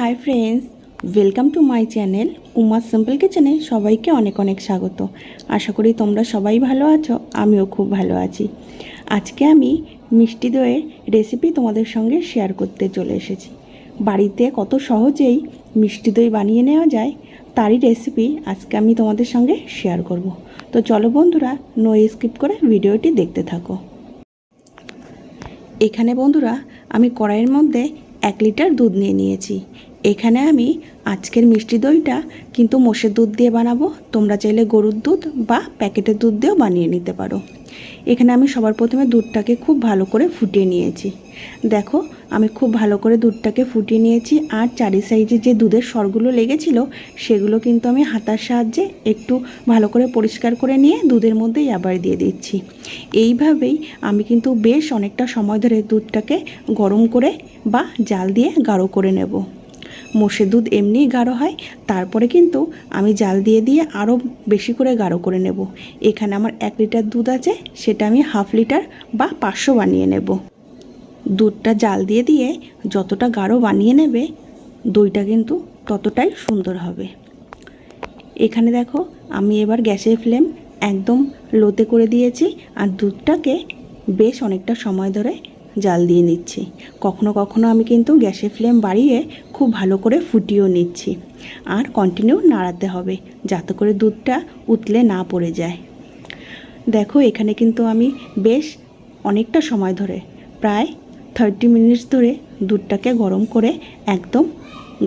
Hi friends welcome to my channel Uma simple কিচেনে সবাইকে অনেক অনেক স্বাগত। আশা করি তোমরা সবাই ভালো আছো, আমিও খুব ভালো আছি। আজকে আমি মিষ্টি দইয়ের রেসিপি তোমাদের সঙ্গে শেয়ার করতে চলে এসেছি। বাড়িতে কত সহজেই মিষ্টি দই বানিয়ে নেওয়া যায়, তারই রেসিপি আজকে আমি তোমাদের সঙ্গে শেয়ার করব। তো চলো বন্ধুরা নো স্কিপ করে ভিডিওটি দেখতে থাকো। এখানে বন্ধুরা, আমি কড়াইয়ের মধ্যে এক লিটার দুধ নিয়ে নিয়েছি। এখানে আমি আজকের মিষ্টি দইটা কিন্তু মোষের দুধ দিয়ে বানাবো। তোমরা চাইলে গরুর দুধ বা প্যাকেটের দুধ দিয়েও বানিয়ে নিতে পারো। এখানে আমি সবার প্রথমে দুধটাকে খুব ভালো করে ফুটিয়ে নিয়েছি। দেখো, আমি খুব ভালো করে দুধটাকে ফুটিয়ে নিয়েছি আর চারি সাইজে যে দুধের সরগুলো লেগেছিল, সেগুলো কিন্তু আমি হাতার সাহায্যে একটু ভালো করে পরিষ্কার করে নিয়ে দুধের মধ্যেই আবার দিয়ে দিচ্ছি। এইভাবেই আমি কিন্তু বেশ অনেকটা সময় ধরে দুধটাকে গরম করে বা জাল দিয়ে গাঢ় করে নেব। মোষের দুধ এমনিই গাঢ় হয়, তারপরে কিন্তু আমি জাল দিয়ে দিয়ে আরও বেশি করে গাঢ় করে নেব। এখানে আমার এক লিটার দুধ আছে, সেটা আমি হাফ লিটার বা পাঁচশো বানিয়ে নেব। দুধটা জাল দিয়ে দিয়ে যতটা গাঢ় বানিয়ে নেবে, দইটা কিন্তু ততটাই সুন্দর হবে। এখানে দেখো, আমি এবার গ্যাসের ফ্লেম একদম লোতে করে দিয়েছি, আর দুধটাকে বেশ অনেকটা সময় ধরে জাল দিয়ে নিচ্ছি। কখনো কখনো আমি কিন্তু গ্যাসের ফ্লেম বাড়িয়ে খুব ভালো করে ফুটিয়েও নিচ্ছি। আর কন্টিনিউ নাড়াতে হবে যাতে করে দুধটা উতলে না পড়ে যায়। দেখো, এখানে কিন্তু আমি বেশ অনেকটা সময় ধরে, প্রায় থার্টি মিনিটস ধরে দুধটাকে গরম করে একদম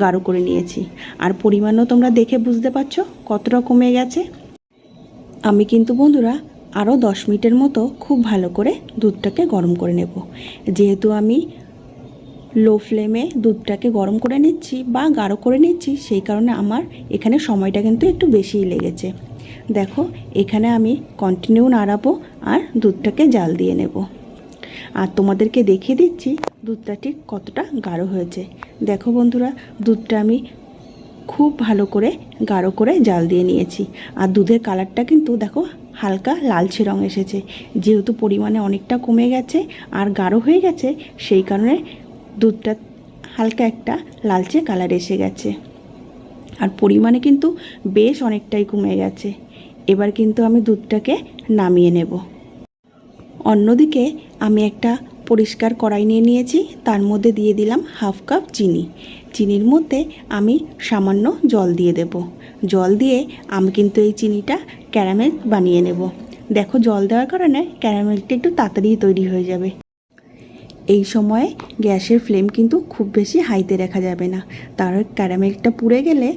গাঢ় করে নিয়েছি। আর পরিমাণও তোমরা দেখে বুঝতে পারছ কতটা কমে গেছে। আমি কিন্তু বন্ধুরা আরও দশ মিনিটের মতো খুব ভালো করে দুধটাকে গরম করে নেব। যেহেতু আমি লো ফ্লেমে দুধটাকে গরম করে নিচ্ছি বা গাঢ় করে নিচ্ছি, সেই কারণে আমার এখানে সময়টা কিন্তু একটু বেশিই লেগেছে। দেখো, এখানে আমি কন্টিনিউ নাড়াবো আর দুধটাকে জাল দিয়ে নেব। আর তোমাদেরকে দেখিয়ে দিচ্ছি দুধটা ঠিক কতটা গাঢ় হয়েছে। দেখো বন্ধুরা, দুধটা আমি খুব ভালো করে গাঢ় করে জাল দিয়ে নিয়েছি। আর দুধের কালারটা কিন্তু দেখো হালকা লালচে রং এসেছে। যেহেতু পরিমাণে অনেকটা কমে গেছে আর গাঢ় হয়ে গেছে, সেই কারণে দুধটা হালকা একটা লালচে কালার এসে গেছে। আর পরিমাণে কিন্তু বেশ অনেকটাই কমে গেছে। এবার কিন্তু আমি দুধটাকে নামিয়ে নেব। অন্যদিকে আমি একটা পরিষ্কার কড়াই নিয়ে নিয়েছি। তার মধ্যে দিয়ে দিলাম হাফ কাপ চিনি। চিনির মধ্যে আমি সামান্য জল দিয়ে দেব। জল দিয়ে আমি কিন্তু এই চিনিটা ক্যারামেল বানিয়ে নেব। দেখো জল দেওয়ার কারণে ক্যারামেলটা একটু তাড়াতাড়ি তৈরি হয়ে যাবে। এই সময়ে গ্যাসের ফ্লেম কিন্তু খুব বেশি হাইতে রাখা যাবে না। তার ক্যারামেলটা পুড়ে গেলে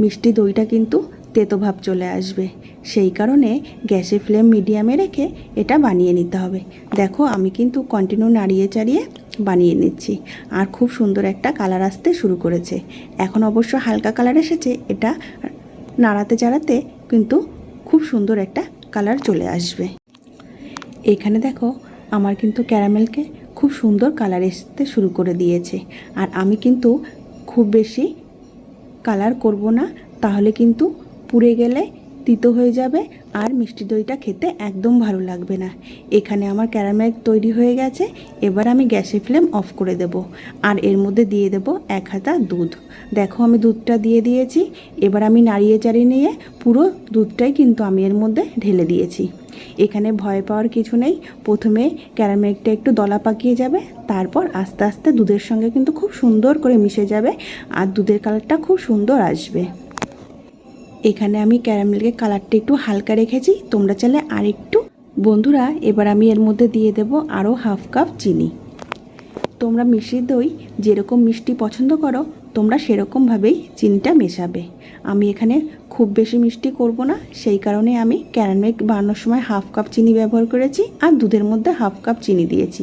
মিষ্টি দইটা কিন্তু তেতো ভাব চলে আসবে। সেই কারণে গ্যাসের ফ্লেম মিডিয়ামে রেখে এটা বানিয়ে নিতে হবে। দেখো, আমি কিন্তু কন্টিনিউ নাড়িয়ে চাড়িয়ে বানিয়ে নিচ্ছি। আর খুব সুন্দর একটা কালার আসতে শুরু করেছে। এখন অবশ্য হালকা কালার এসেছে, এটা নাড়াতে চাড়াতে কিন্তু খুব সুন্দর একটা কালার চলে আসবে। এখানে দেখো, আমার কিন্তু ক্যারামেলকে খুব সুন্দর কালার আসতে শুরু করে দিয়েছে। আর আমি কিন্তু খুব বেশি কালার করব না, তাহলে কিন্তু পুড়ে গেলে তিতো হয়ে যাবে আর মিষ্টি দইটা খেতে একদম ভালো লাগবে না। এখানে আমার ক্যারামেল তৈরি হয়ে গেছে, এবার আমি গ্যাসের ফ্লেম অফ করে দেব আর এর মধ্যে দিয়ে দেব এক হাতা দুধ। দেখো আমি দুধটা দিয়ে দিয়েছি, এবার আমি নাড়িয়ে চাড়িয়ে নিয়ে পুরো দুধটাই কিন্তু আমি এর মধ্যে ঢেলে দিয়েছি। এখানে ভয় পাওয়ার কিছু নেই, প্রথমে ক্যারামেলটা একটু দলা পাকিয়ে যাবে, তারপর আস্তে আস্তে দুধের সঙ্গে কিন্তু খুব সুন্দর করে মিশে যাবে আর দুধের কালারটা খুব সুন্দর আসবে। এখানে আমি ক্যারামেলকে কালারটা একটু হালকা রেখেছি। তোমরা চাইলে আর একটু বন্ধুরা, এবার আমি এর মধ্যে দিয়ে দেব আরও হাফ কাপ চিনি। তোমরা মিষ্টি দই, যেরকম মিষ্টি পছন্দ করো তোমরা সেরকমভাবেই চিনিটা মেশাবে। আমি এখানে খুব বেশি মিষ্টি করব না, সেই কারণে আমি ক্যারামেক বানানোর সময় হাফ কাপ চিনি ব্যবহার করেছি আর দুধের মধ্যে হাফ কাপ চিনি দিয়েছি।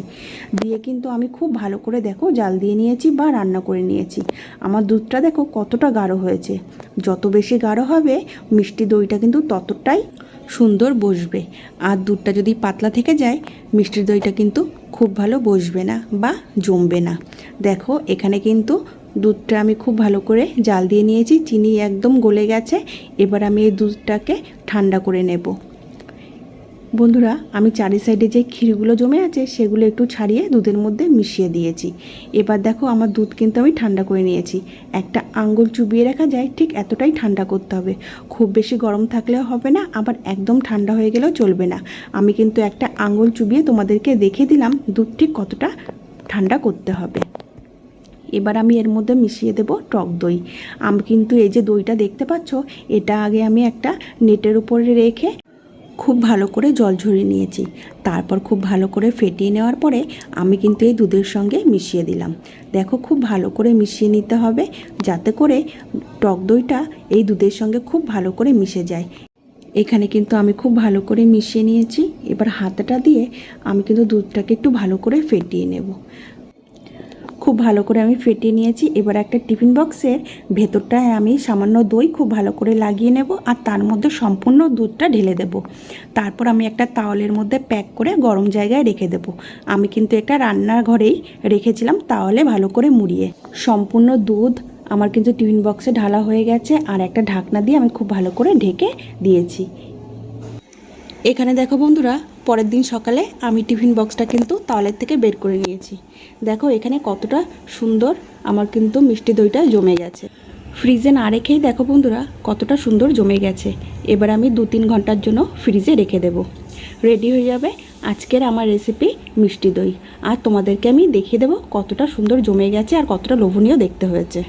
দিয়ে কিন্তু আমি খুব ভালো করে দেখো জাল দিয়ে নিয়েছি বা রান্না করে নিয়েছি। আমার দুধটা দেখো কতটা গাঢ় হয়েছে। যত বেশি গাঢ় হবে, মিষ্টি দইটা কিন্তু ততটাই সুন্দর বসবে। আর দুধটা যদি পাতলা থেকে যায় মিষ্টির দইটা কিন্তু খুব ভালো বসবে না বা জমবে না। দেখো এখানে কিন্তু দুধটা আমি খুব ভালো করে জাল দিয়ে নিয়েছি, চিনি একদম গলে গেছে। এবার আমি এই দুধটাকে ঠান্ডা করে নেব। বন্ধুরা, আমি চারি সাইডে যে ক্ষীরগুলো জমে আছে, সেগুলো একটু ছাড়িয়ে দুধের মধ্যে মিশিয়ে দিয়েছি। এবার দেখো, আমার দুধ কিন্তু আমি ঠান্ডা করে নিয়েছি। একটা আঙ্গুল চুবিয়ে রাখা যায়, ঠিক এতটাই ঠান্ডা করতে হবে। খুব বেশি গরম থাকলেও হবে না, আবার একদম ঠান্ডা হয়ে গেলেও চলবে না। আমি কিন্তু একটা আঙ্গুল চুবিয়ে তোমাদেরকে দেখে দিলাম দুধ ঠিক কতটা ঠান্ডা করতে হবে। এবার আমি এর মধ্যে মিশিয়ে দেব টক দই। আমি কিন্তু এই যে দইটা দেখতে পাচ্ছ, এটা আগে আমি একটা নেটের উপরে রেখে খুব ভালো করে জল ঝরিয়ে নিয়েছি। তারপর খুব ভালো করে ফেটিয়ে নেওয়ার পরে আমি কিন্তু এই দুধের সঙ্গে মিশিয়ে দিলাম। দেখো খুব ভালো করে মিশিয়ে নিতে হবে যাতে করে টক দইটা এই দুধের সঙ্গে খুব ভালো করে মিশে যায়। এখানে কিন্তু আমি খুব ভালো করে মিশিয়ে নিয়েছি। এবার হাতাটা দিয়ে আমি কিন্তু দুধটাকে একটু ভালো করে ফেটিয়ে নেব। খুব ভালো করে আমি ফেটিয়ে নিয়েছি। এবার একটা টিফিন বক্সের ভেতরটায় আমি সামান্য দই খুব ভালো করে লাগিয়ে নেব আর তার মধ্যে সম্পূর্ণ দুধটা ঢেলে দেব। তারপর আমি একটা তাওয়ালের মধ্যে প্যাক করে গরম জায়গায় রেখে দেব। আমি কিন্তু একটা রান্নার ঘরেই রেখেছিলাম তাওয়ালে ভালো করে মুড়িয়ে। সম্পূর্ণ দুধ আমার কিন্তু টিফিন বক্সে ঢালা হয়ে গেছে আর একটা ঢাকনা দিয়ে আমি খুব ভালো করে ঢেকে দিয়েছি। এখানে দেখো বন্ধুরা, পরের দিন সকালে আমি টিফিন বক্সটা কিন্তু তাওয়ালের থেকে বের করে নিয়েছি। দেখো এখানে কতটা সুন্দর আমার কিন্তু মিষ্টি দইটা জমে গেছে। ফ্রিজে না রেখেই দেখো বন্ধুরা, কতটা সুন্দর জমে গেছে। এবার আমি দু তিন ঘণ্টার জন্য ফ্রিজে রেখে দেব। রেডি হয়ে যাবে আজকের আমার রেসিপি মিষ্টি দই। আর তোমাদেরকে আমি দেখিয়ে দেবো কতটা সুন্দর জমে গেছে আর কতটা লোভনীয় দেখতে হয়েছে।